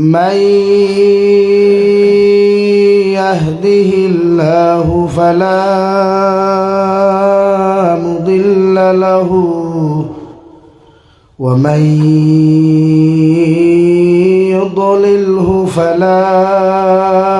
من يهده الله فلا مضل له ومن يضلله فلا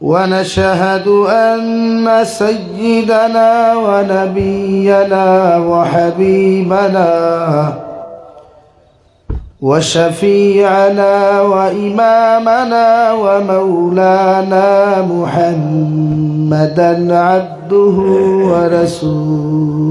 ونشهد أن سيدنا ونبينا وحبيبنا وشفيعنا وإمامنا ومولانا محمدا عبده ورسوله.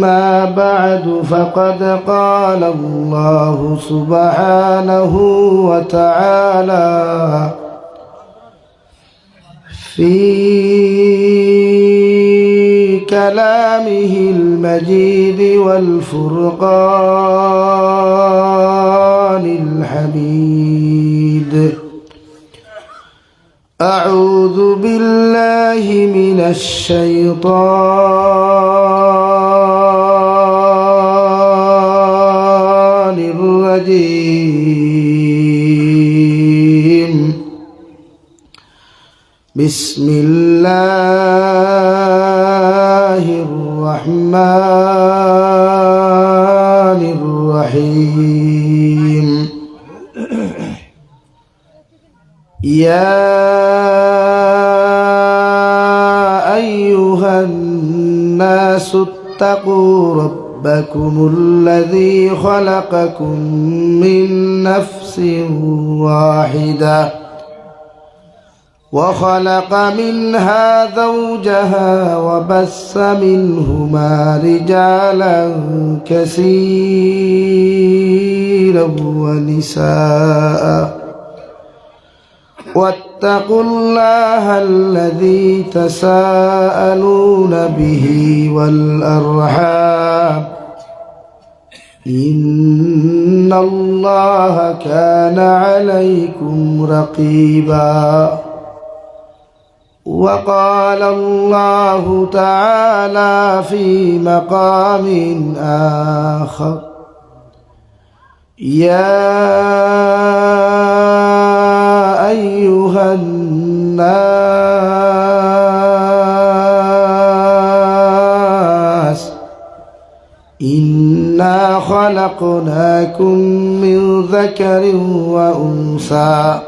أما بعد فقد قال الله سبحانه وتعالى في كلامه المجيد والفرقان الحميد. أعوذ بالله من الشيطان الرجيم بسم الله الرحمن الرحيم. يا أيها الناس اتقوا ربكم الذي خلقكم من نفس واحدة وخلق منها زوجها وبس منهما رجالا كثيرا ونساء واتقوا الله الذي تساءلون به والأرحام. إن الله كان عليكم رقيباً. وقال الله تعالى في مقام آخر يا أيها الناس إنا خلقناكم من ذكر وأنثى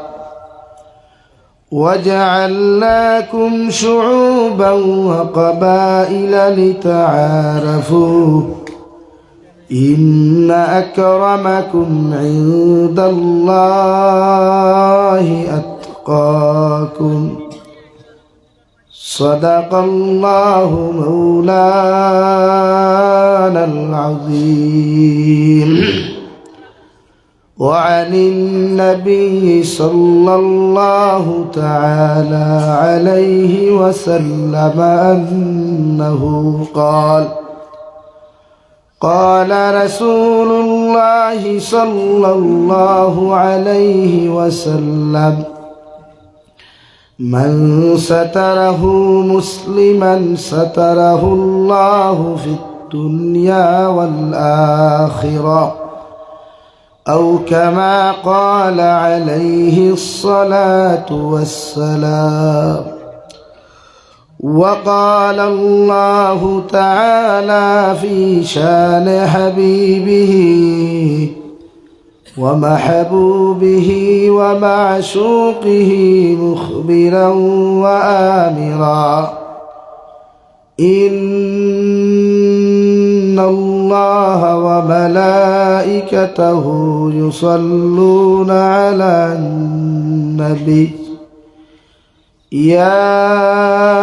وجعلناكم شعوبا وقبائل لتعارفوا إن أكرمكم عند الله أتقاكم. صدق الله مولانا العظيم. وعن النبي صلى الله تعالى عليه وسلم أنه قال قال رسول الله صلى الله عليه وسلم من ستره مسلما ستره الله في الدنيا والآخرة أو كما قال عليه الصلاة والسلام. وقال الله تعالى في شان حبيبه ومحبوبه ومعشوقه مخبرا وآمرا. إن الله وملائكته يصلون على النبي. يا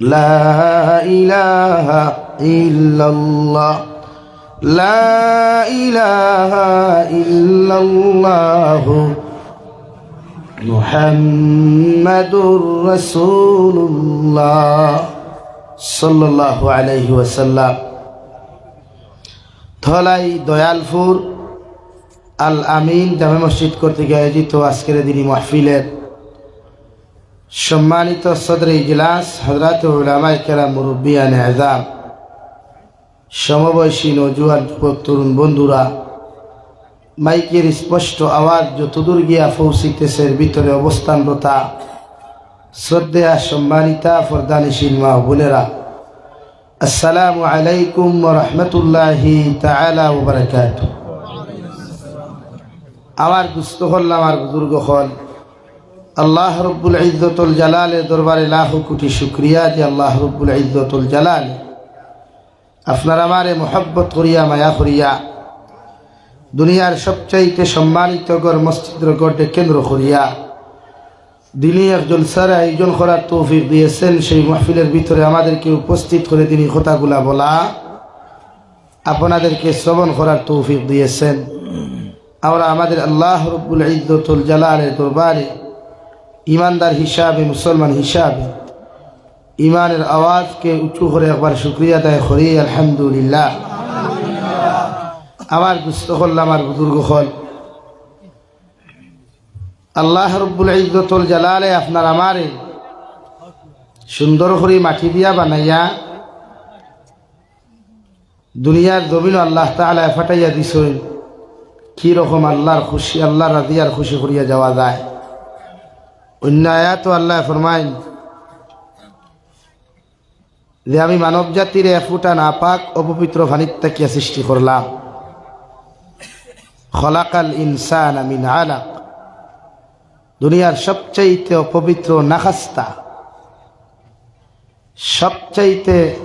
لا إله إلا الله لا إله إلا الله محمد رسول الله صلى الله عليه وسلم ধলাই দয়ালপুর আল আমিন জামে মসজিদ কর্তৃক আয়োজিত আজকের দিনই মাহফিলের সম্মানিত সদর ইজলাস হজরত উলামাই কেরা মুরব্বিয়ান আজাম সমবয়সী নজুয়ান যুবক, তরুণ বন্ধুরা, মাইকের স্পষ্ট আওয়াজ যতদূর গিয়া পৌঁছিতেছে ভিতরে অবস্থানরতা, শ্রদ্ধেয়া সম্মানিতা ফরদানিশীল মা বোনেরা, আসসালামু আলাইকুম রহমতুল্লাহি তালা আমার গুস্ত হল আমার বুজুর্গ হল। আল্লাহ রব্বুল ইজ্জতুল জালালের দরবারে লাখ কোটি শুক্রিয়া যে আল্লাহ রব্বুল ইজ্জতুল জালাল আপনার আমারে মোহব্বত করিয়া, মায়া করিয়া, দুনিয়ার সবচাইতে সম্মানিত গড় মসজিদের গড়ে কেন্দ্র করিয়া দিনী একজন জলসার আয়োজন করার তৌফিক দিয়েছেন, সেই মাহফিলের ভিতরে আমাদেরকে উপস্থিত করে তিনি কথাগুলা বলা, আপনাদেরকে শ্রবণ করার তৌফিক দিয়েছেন। আমরা আমাদের আল্লাহ রব্বুল ইজ্জতুল জালালের দরবারে ইমানদার হিসাবে, মুসলমান হিসাবে, ইমানের আওয়াজকে উঁচু করে একবার শুক্রিয়া দেয় করি, আলহামদুলিল্লাহ। আমার গুস্ত হল আমার বুজুর্গ হল। আল্লাহ রব্বুল ইজ্জতুল জালালে আপনার আমারে সুন্দর করে মাটি দিয়া বানাইয়া দুনিয়ার জমিন আল্লাহ তালা ফাটাইয়া দিছেন। কি রকম আল্লাহর খুশি আল্লাহ রাজিয়ার খুশি করিয়া যাওয়া যায়। অন্য আয়াত আল্লাহ ফরমাইন। যে আমি মানব জাতির এফুটা নাপাক অপবিত্র ভানিত সৃষ্টি করলাম। খলাকাল ইনসান আমিন আলাক। দুনিয়ার সবচাইতে অপবিত্র নাখাস্তা। সবচাইতে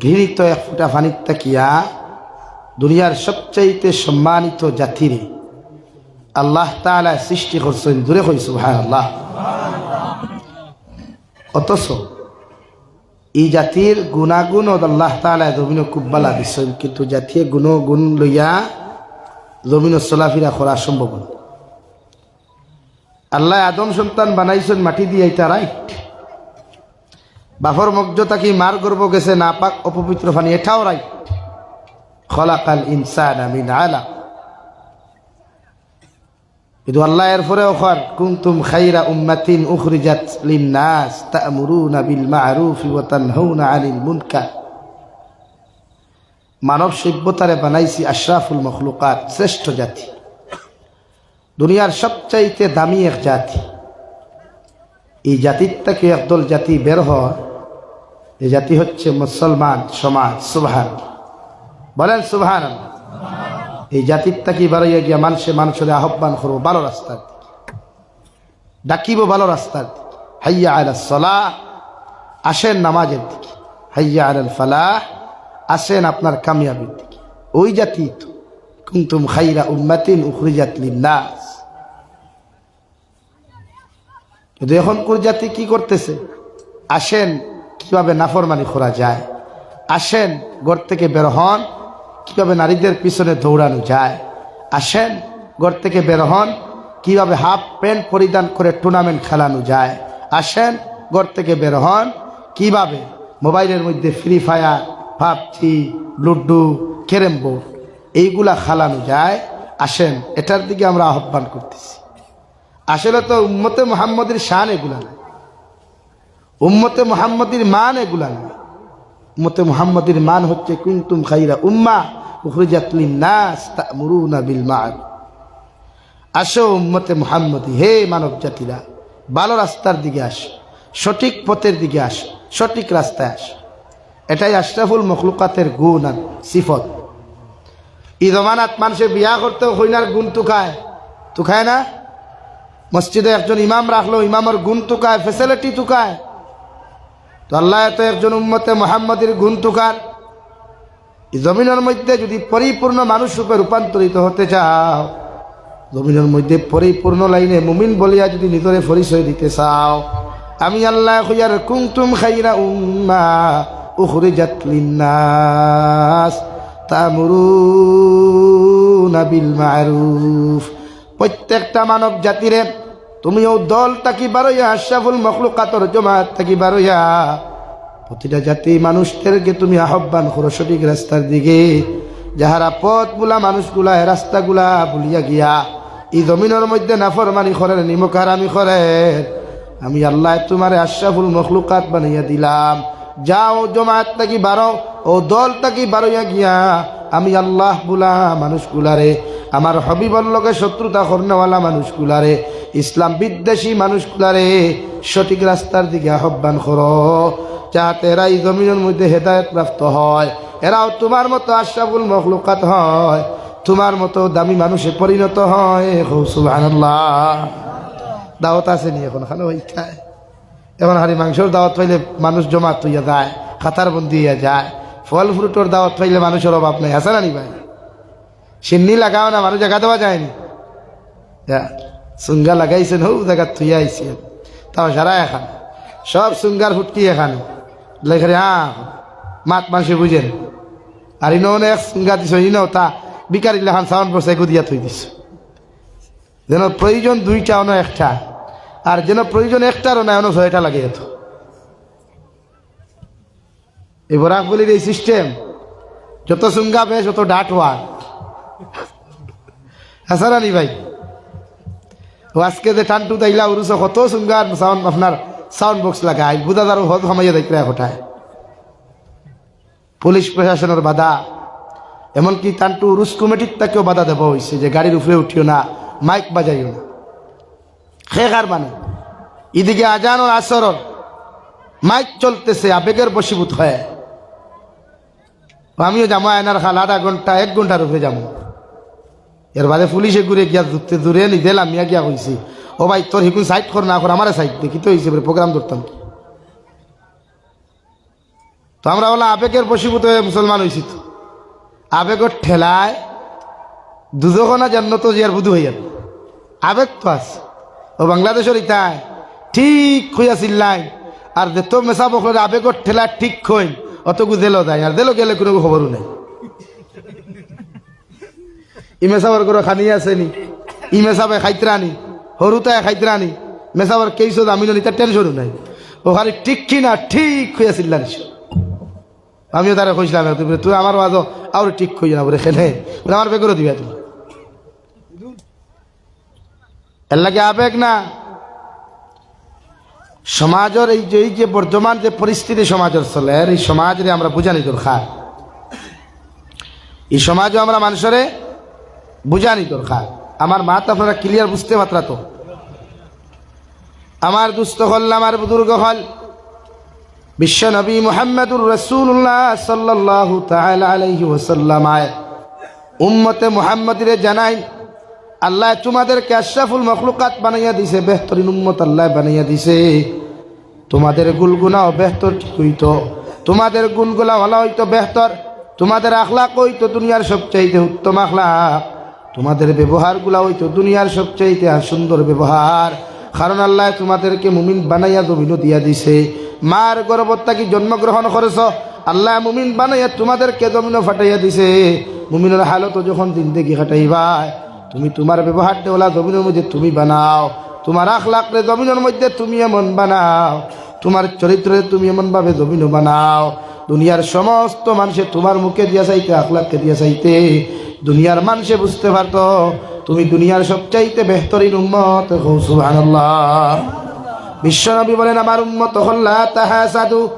ঘৃণিত এক ফুটা ফানিত দুনিয়ার সবচাইতে সম্মানিত জাতিরে। আল্লাহ তালা সৃষ্টি করছেন, দূরে হয়েছে ভাই আল্লাহ অথচ এই জাতির গুণাগুণ আল্লাহ তালা জমিন কুব্বালা দিচ্ছেন, কিন্তু জাতীয় গুণ গুণ লইয়া জমিন চলাফিরা করা সম্ভব। আল্লাহ আদম সন্তান বানাইছেন মাটি দিয়ে, এটা রাইট বাফর মগ্জ তাকি মার গর্ব গেছে না পাক অপবিত্র ফানি, এটাও রাইট খলাকাল ইনসান আমিন আলা কিন্তু আল্লাহ এর পরে ওখার, কুনতুম খাইরা উম্মাতিন উখরিজাত লিন্নাস তা'মুরুনা বিল মা'রুফি ওয়া তানহাউনা আনিল মুনকার। মানব সভ্যতারে বানাইছি আশরাফুল মখলুকাত, শ্রেষ্ঠ জাতি। দুনিয়ার সবচাইতে দামি এক জাতি। এই জাতির থেকে একদল জাতি বের হয় এই জাতি হচ্ছে মুসলমান সমাজ সুবহান বলেন সুবহান এই জাতির তাকি বাড়াইয়া গিয়া মানুষে মানুষের আহ্বান করব, ভালো রাস্তার দিকে। ডাকিব ভালো রাস্তার দিকে। হাইয়া আল সলাহ, আসেন নামাজের দিকে। হাইয়া আল ফালাহ, আসেন আপনার কামিয়াবির দিকে। ওই জাতি তো। কুন্তুম খাইরা উম্মাতিন উখরিজাত লিন্নাস। কিন্তু এখনকার জাতি কি করতেছে? আসেন, কীভাবে নাফরমানি করা যায়? আসেন, ঘর থেকে বের হন কীভাবে নারীদের পিছনে দৌড়ানো যায়? আসেন, ঘর থেকে বের হন, কীভাবে হাফ প্যান্ট পরিধান করে টুর্নামেন্ট খেলানো যায়? আসেন, ঘর থেকে বের হন, কীভাবে মোবাইলের মধ্যে free fire PUBG, ludo, carrom board, এইগুলা খেলানো যায়? আসেন, এটার দিকে আমরা আহ্বান করতেছি। আসলে তো উম্মতে মোহাম্মদের শান এগুলা না। উম্মতে মোহাম্মদের মান এগুলা না। উম্মতে মোহাম্মদের মান হচ্ছে কুন্তুম খাইরা উম্মা উখরিজাত লিন্নাস তা'মুরুনা বিল মা'রুফ আসো উম্মতে মোহাম্মদী, হে মানব জাতিরা ভালো রাস্তার দিকে আস, সঠিক পথের দিকে আস, সঠিক রাস্তায় আস। এটাই আশরাফুল মখলুকাতের গুণ আর সিফত। এই জমানাত মানুষে বিয়া করতেও হইনার গুণ তুকায় তুকায় না? মসজিদে একজন ইমাম রাখল, ইমামের গুণ তুকায় ফেসিলিটি তুকায় তো আল্লাহ তো একজন উম্মতে মোহাম্মদের গুণ তুকার জমিনের মধ্যে যদি পরিপূর্ণ মানুষ রূপে রূপান্তরিত হতে চাও, জমিনের মধ্যে পরিপূর্ণ লাইনে মুমিন বলিয়া যদি নিজরে পরিচয় দিতে চাও, আমি আল্লাহ খুঁজার কুমতুম খাইরা উম্মা উখরিজাত লিন্নাস তা'মুরুনা বিল মা'রুফ। প্রত্যেকটা মানব জাতিরে তুমিও দল তাকি বারইয়া আশরাফুল মখলুকাতর জমাত তাকি বারইয়া প্রতিটা জাতি মানুষদেরকে তুমি আহ্বান করো সঠিক রাস্তার দিকে। যাহারা পথ বুলা, মানুষগুলা রাস্তাগুলা ভুলিয়া গিয়া এই জমিনের মধ্যে নাফরমানি করেন নিমকার আমি করেন। আমি আল্লাহ তোমারে আশরাফুল মখলুকাত বানাইয়া দিলাম। যাও জমাত তাকি বারো, ও দল তাকি বারইয়া গিয়া, আমি আল্লাহ বুলা মানুষগুলারে, আমার হবিবল্লকে শত্রুতা করনেওয়ালা মানুষগুলারে ইসলাম বিদ্বেষী মানুষগুলারে সঠিক রাস্তার দিকে আহ্বান করো যাতে এরা এই জমিনের মধ্যে হেদায়ত প্রাপ্ত হয়। এরাও তোমার মতো আশরাফুল মখলুকাত হয়, তোমার মতো দামি মানুষে পরিণত হয়। সুবহানাল্লাহ। দাওয়াত আছে নি এখন? খালো খায় এখন হারি মাংসর দাওয়াত পাইলে মানুষ জমা তুইয়া যায়, খাতার বন্দি যায়। ফল ফ্রুটোর দাওয়াত পাইলে মানুষের অভাব নাই। আছে না নি ভাই? সিন্নি লাগাও না, মানুষ জায়গা দেওয়া যায়নি সুঙ্গা লাগাইছেন হৌ জায়গা থুইয়া আইসেন তাও সারা এখান। সব সুঙ্গার ফুটকি এখানে। লেখারে হ্যাঁ মাত মানুষে বুঝেন। আর ইনো এক সুঙ্গা দিছ, ইনো তা বিকারি লেখান সাউন্ড বসে গুদিয়া থই দিছ। যেন প্রয়োজন দুইটা অন একটা। আর যেন প্রয়োজন একটারও না অন ছয়টা লাগে এত। এই বরাক বলির এই সিস্টেম যত সুঙ্গা বেশ যত ডাট হওয়া হাসান আলী ভাই। ও আজকে যে টানটু তাইলা উরুস কত সুঙ্গার সাউন্ড আপনার সাউন্ড বক্স লাগায় বুদাদারও হদ সময় দেখলে হঠায়। পুলিশ প্রশাসনের বাধা। এমনকি টানটু উরুস কমিটির তাকেও বাধা দেওয়া হয়েছে যে গাড়ির উপরে উঠিও না, মাইক বাজাইও না। খেকার মানে এদিকে আজান আসর মাইক চলতেছে আবেগের বশীভূত হয়। আমিও যাব আয়নার খাল, আধা ঘণ্টা এক ঘণ্টার উপরে যাব এর বাদে পুলিশে ঘুরে গিয়া দূরে নি দিলাম মিয়া গিয়া কইছি, ও ভাই, তোর হিকুন সাইড কর, না কর, আমারে সাইড দেখি তো হিসেবে প্রোগ্রাম ধরতাম। তো আমরা বলা আবেগের বশীভূত হয়ে মুসলমান হয়েছি তো। আবেগের ঠেলায় দুজখনা জান্নত জিয়ার বুধু হইয়া আবেগ তো আছে। ও বাংলাদেশের ইতায় ঠিক হইয়া চিল্লাই আর যেত মেসা বকলের আবেগর ঠেলা ঠিক কইন অতকু জেলো যায়, আর জেলো গেলে কোনো খবরও নেই। ই মেসাবার করে খানি আসেনি ই মেসাবে খাইতরানি হরুতায় খাইতরানি মেসাবার কেইসো দামিনো নিতে টেনশনও নাই। ও খালি ঠিক কি না ঠিক হইয়াছিল জানিস আমিও তারা কইছিলাম তুমি তুই আমার মাঝ আর ঠিক কই না বলে খেলে আমার বেগরও দিবা তুমি। এর লাগে আবেগ না? সমাজের এই যে এই যে বর্তমান যে পরিস্থিতি সমাজের চলে, এই সমাজে আমরা বুঝানি দরকার এই সমাজও আমরা মানুষরে বুঝানি দরকার আমার মাত আপনারা ক্লিয়ার বুঝতে পারতা তো। আমার দুস্থ হল, আমার বুজুর্গ হল। বিশ্ব নবী মোহাম্মদুর রসুল্লাহ সাল্লাহ আলাইহি ওসাল্লাম আয়। উম্মতে মোহাম্মদিরে জানাই, আল্লাহ তোমাদেরকে আশরাফুল মখলুকাত বানাইয়া দিছে, বেহতরিন উম্মত আল্লাহ বানাইয়া দিছে। তোমাদের গুলগুনাও বেহতর ঠিক হইতো। তোমাদের গুলগুলা ভালো হইতো বেহতর। তোমাদের আখলাক হইতো দুনিয়ার সবচাইতে উত্তম আখলাক। তোমাদের ব্যবহারগুলা হইতো দুনিয়ার সবচেয়ে সুন্দর ব্যবহার। কারণ আল্লাহ তোমাদেরকে মুমিন বানাইয়া জমিনও দিয়া দিছে। মার গর্ভত্তা কি জন্মগ্রহণ করেছ? আল্লাহ মুমিন বানাইয়া তোমাদেরকে জমিনও ফাটাইয়া দিছে। মুমিনের হালত যখন জিন্দেগি কাটাইবা, তুমি তোমার ব্যবহার দেওলা জমিনের মধ্যে তুমি বানাও। তোমার আখলাকরে জমিনের মধ্যে তুমি এমন বানাও। তোমার চরিত্রে তুমি এমনভাবে জমিনও বানাও। দুনিয়ার সমস্ত মানুষে তোমার মুখে দিয়া চাইতে আখ লাখকে দিয়া চাইতে। দুনিয়ার মানুষে বুঝতে পারত, তুমি দুনিয়ার সবচাইতে বেহতরিন উম্মত। বিশ্বনবী বলেন, আমার উম্মত হল্লা তাহা সাধু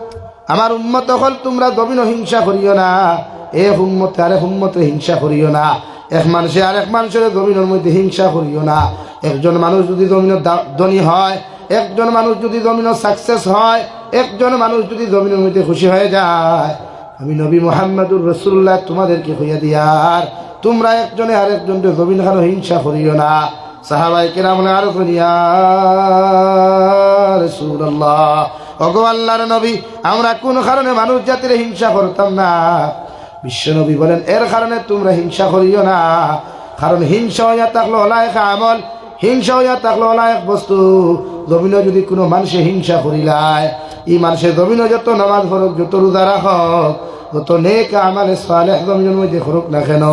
আমার উম্মত হল তোমরা জমিন হিংসা করিও না। এ হুম্মতে আরে হুম্মতে হিংসা করিও না। এক মানুষে আর এক মানুষের জমিনের মধ্যে হিংসা করিও না। একজন মানুষ যদি জমিনের দা- ধনী হয়, একজন মানুষ যদি জমিনের সাকসেস হয়, একজন মানুষ যদি জমিনের মধ্যে খুশি হয়ে যায়, আমি নবী মোহাম্মদুর রসুল্লাহ তোমাদেরকে হইয়া দিয়ার। তোমরা একজনে আর একজনকে জমিন খানো হিংসা করিও না। সাহাবাই কেরাম আরও করিয়া রসুল্লাহ নবী, আমরা কোন কারণে মানুষ জাতির হিংসা করতাম না? বিশ্ব নবী বলেন, এর কারণে তোমরা হিংসা করিও না। কারণ হিংসা হইয়া থাকল অলায়ক আমল, হিংসা হইয়া থাকল অলায়ক বস্তু। জমিনও যদি কোনো মানুষে হিংসা করিলায় ই মানুষের জমিনও যত নামাজ ফরক যত রোজা রাখক যত নেক আমালে সালেহ জমিনের মধ্যে খরক না কেন?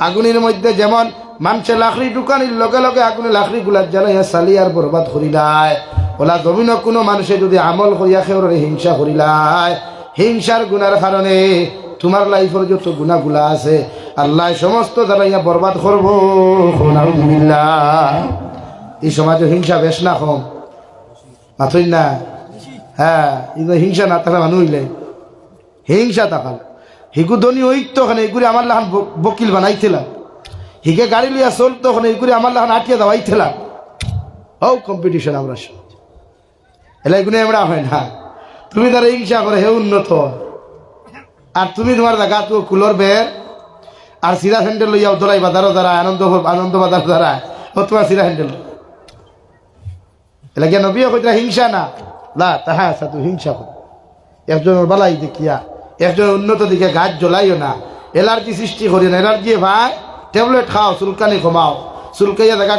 আগুনের মধ্যে যেমন মানুষের লাকড়ি দোকানির লগে লগে আগুনে লাকড়ি গুলার জ্বালাইয়া সালিয়ার বরবাদ করিলায় ওলা জমিনও কোনো মানুষে যদি আমল করিয়া খেয়ে হিংসা করিলায় হিংসার গুনার কারণে তোমার লাইফের যত গুণাগুলা আছে, আল্লাহ সমস্ত জ্বালাইয়া বরবাদ করব। এই সমাজে হিংসা বেশ না কম। মাথই না? হ্যাঁ হিংসা না থাকলে মানুষ হিংসা থাকাল হিগু ধনী হইত ওখানে এগুলি আমার লাহান ব- বকিল বানাইছিলাম হিগে গাড়ি লইয়া চলতো ওখানে এগুলি আমার লাহান আটিয়া দেওয়াইছিলাম ও কম্পিটিশন আমরা এলা এগুলো আমরা হয় না। তুমি তারা হিংসা করে, হে উন্নত। আর তুমি তোমার জায়গা তো কুলোর বের। আর সিরা হ্যান্ডেল লইয়াও দৌড়াই বাজারও দ্বারা, আনন্দ আনন্দ বাজার দ্বারা। ও তোমার সিরা হ্যান্ডেল এলাকা নবী হিংসা না। না তাহা সাথে হিংসা কর। একজনের বালাই দেখিয়া একজনের উন্নত দিকে গাছ জ্বলাইও না। এলার্জি সৃষ্টি করি না। এলার্জি ভাই ট্যাবলেট খাও, চুলকানি ঘুমাও। চুলকাইয়া দেখা